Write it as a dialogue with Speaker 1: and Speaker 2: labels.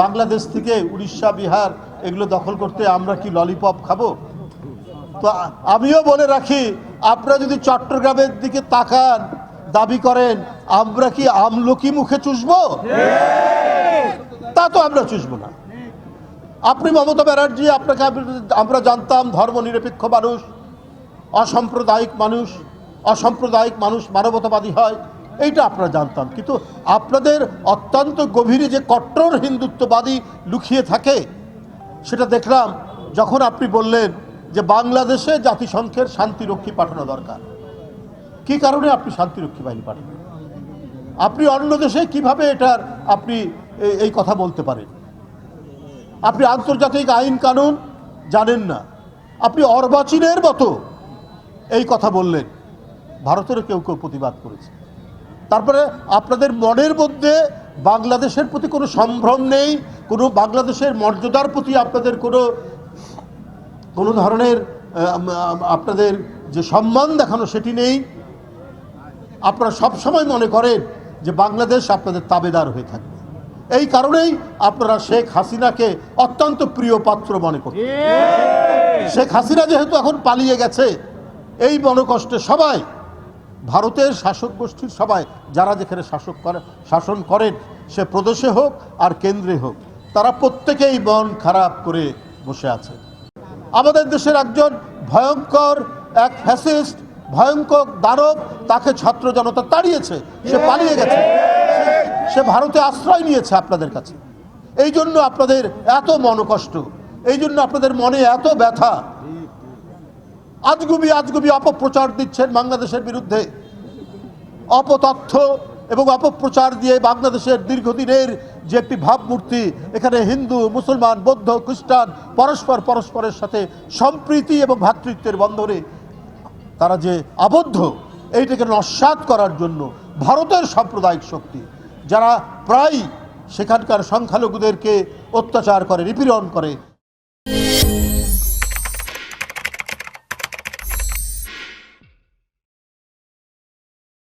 Speaker 1: বাংলাদেশ থেকে উড়িষ্যা, বিহার এগুলো দখল করতে আমরা কি ললিপপ খাব? তো আমিও বলে রাখি, আপনারা যদি চট্টগ্রামের দিকে তাকান, দাবি করেন, আমরা কি আমলকি মুখে চুষবো? তা তো আমরা চুষবো না। আপনি মমতা ব্যানার্জি, আপনাকে আমরা জানতাম ধর্মনিরপেক্ষ মানুষ, অসাম্প্রদায়িক মানুষ অসাম্প্রদায়িক মানুষ মানবতাবাদী হয়। এইটা আপনারা জানতাম। কিন্তু আপনাদের অত্যন্ত গভীরে যে কট্টর হিন্দুত্ববাদী লুকিয়ে থাকে, সেটা দেখলাম যখন আপনি বললেন যে বাংলাদেশে জাতিসংঘের শান্তিরক্ষী পাঠানো দরকার। কি কারণে আপনি শান্তিরক্ষী বাহিনী পাঠাবেন আপনি অন্য দেশে কীভাবে এটার আপনি এই কথা বলতে পারেন? আপনি আন্তর্জাতিক আইন কানুন জানেন না। আপনি অর্বাচীনের মতো এই কথা বললেন। ভারতেরও কেউ কেউ প্রতিবাদ করেছে। তারপরে আপনাদের মনের মধ্যে বাংলাদেশের প্রতি কোনো সম্ভ্রম নেই কোনো বাংলাদেশের মর্যাদার প্রতি আপনাদের কোনো কোনো ধরনের আপনাদের যে সম্মান দেখানো সেটি নেই। আপনারা সবসময় মনে করেন যে বাংলাদেশ আপনাদের তাবেদার হয়ে থাকবে। এই কারণেই আপনারা শেখ হাসিনাকে অত্যন্ত প্রিয় পাত্র মনে করেন শেখ হাসিনা যেহেতু এখন পালিয়ে গেছে এই মনোকষ্টে সবাই ভারতের শাসক গোষ্ঠীর সবাই, যারা যেখানে শাসক করে, শাসন করেন, সে প্রদেশে হোক আর কেন্দ্রে হোক, তারা প্রত্যেকেই মন খারাপ করে বসে আছে। আমাদের দেশের একজন ভয়ঙ্কর, এক ফ্যাসিস্ট, ভয়ঙ্কর দানব তাকে ছাত্র জনতা তাড়িয়েছে, সে পালিয়ে গেছে। সে- ভারতে আশ্রয় নিয়েছে আপনাদের কাছে। এই জন্য আপনাদের এত মনকষ্ট, এই জন্য আপনাদের মনে এত ব্যথা আজগুবি আজগুবি অপপ্রচার দিচ্ছেন বাংলাদেশের বিরুদ্ধে। অপতথ্য এবং অপপ্রচার দিয়ে বাংলাদেশের দীর্ঘদিনের যে একটি ভাবমূর্তি, এখানে হিন্দু, মুসলমান, বৌদ্ধ, খ্রিস্টান, পরস্পর পরস্পরের সাথে সম্প্রীতি এবং ভ্রাতৃত্বের বন্ধনে তারা যে আবদ্ধ, এইটাকে নস্বাত করার জন্য ভারতের সাম্প্রদায়িক শক্তি, যারা প্রায় সেখানকার সংখ্যালঘুদেরকে অত্যাচার করে, নিপীড়ন করে